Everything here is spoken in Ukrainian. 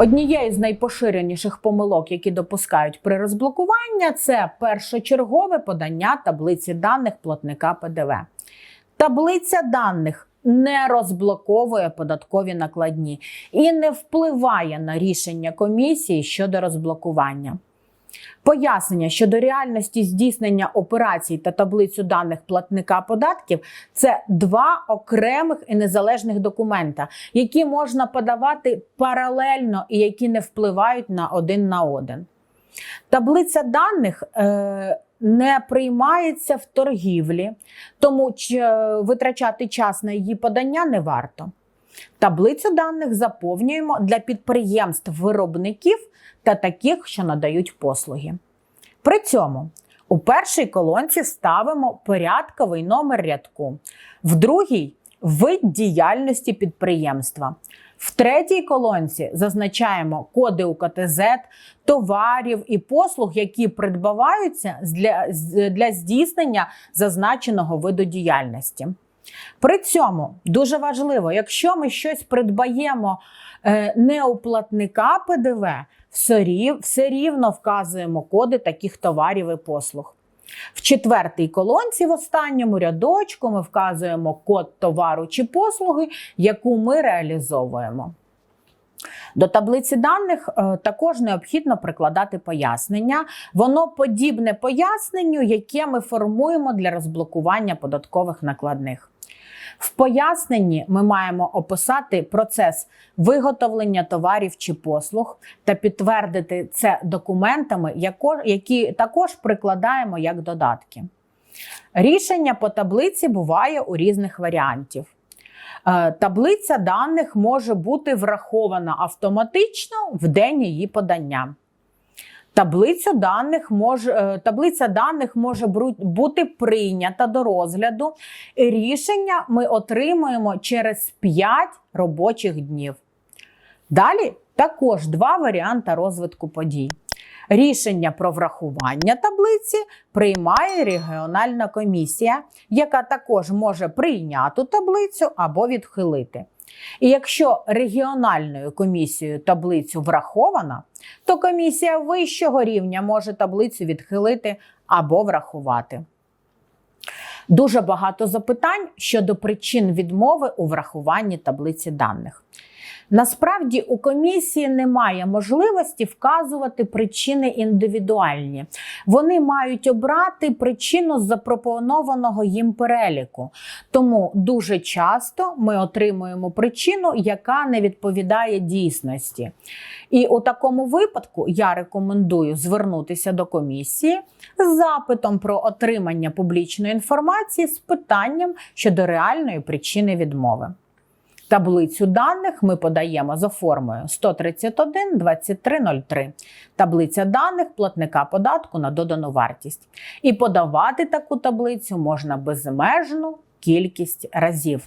Однією з найпоширеніших помилок, які допускають при розблокуванні, це першочергове подання таблиці даних платника ПДВ. Таблиця даних не розблоковує податкові накладні і не впливає на рішення комісії щодо розблокування. Пояснення щодо реальності здійснення операцій та таблицю даних платника податків це два окремих і незалежних документа, які можна подавати паралельно і які не впливають на один на один. Таблиця даних е, не приймається в торгівлі, тому е, витрачати час на її подання не варто. Таблицю даних заповнюємо для підприємств-виробників та таких, що надають послуги. При цьому у першій колонці ставимо порядковий номер рядку, в другій вид діяльності підприємства. В третій колонці зазначаємо коди УКТЗ, товарів і послуг, які придбаваються для, для здійснення зазначеного виду діяльності. При цьому дуже важливо, якщо ми щось придбаємо е, не у платника ПДВ, все, рів, все рівно вказуємо коди таких товарів і послуг. В четвертій колонці, в останньому рядочку, ми вказуємо код товару чи послуги, яку ми реалізовуємо. До таблиці даних е, також необхідно прикладати пояснення. Воно подібне поясненню, яке ми формуємо для розблокування податкових накладних. В поясненні ми маємо описати процес виготовлення товарів чи послуг та підтвердити це документами, які також прикладаємо як додатки. Рішення по таблиці буває у різних варіантів. Е, Таблиця даних може бути врахована автоматично в день її подання. Таблицю даних може, таблиця даних може бути прийнята до розгляду. Рішення ми отримуємо через 5 робочих днів. Далі також два варіанти розвитку подій. Рішення про врахування таблиці приймає регіональна комісія, яка також може прийняти таблицю або відхилити. І якщо регіональною комісією таблицю врахована, то комісія вищого рівня може таблицю відхилити або врахувати. Дуже багато запитань щодо причин відмови у врахуванні таблиці даних. Насправді у комісії немає можливості вказувати причини індивідуальні. Вони мають обрати причину запропонованого їм переліку. Тому дуже часто ми отримуємо причину, яка не відповідає дійсності. І у такому випадку я рекомендую звернутися до комісії з запитом про отримання публічної інформації з питанням щодо реальної причини відмови. Таблицю даних ми подаємо за формою 131 2303. Таблиця даних платника податку на додану вартість. І подавати таку таблицю можна безмежну кількість разів.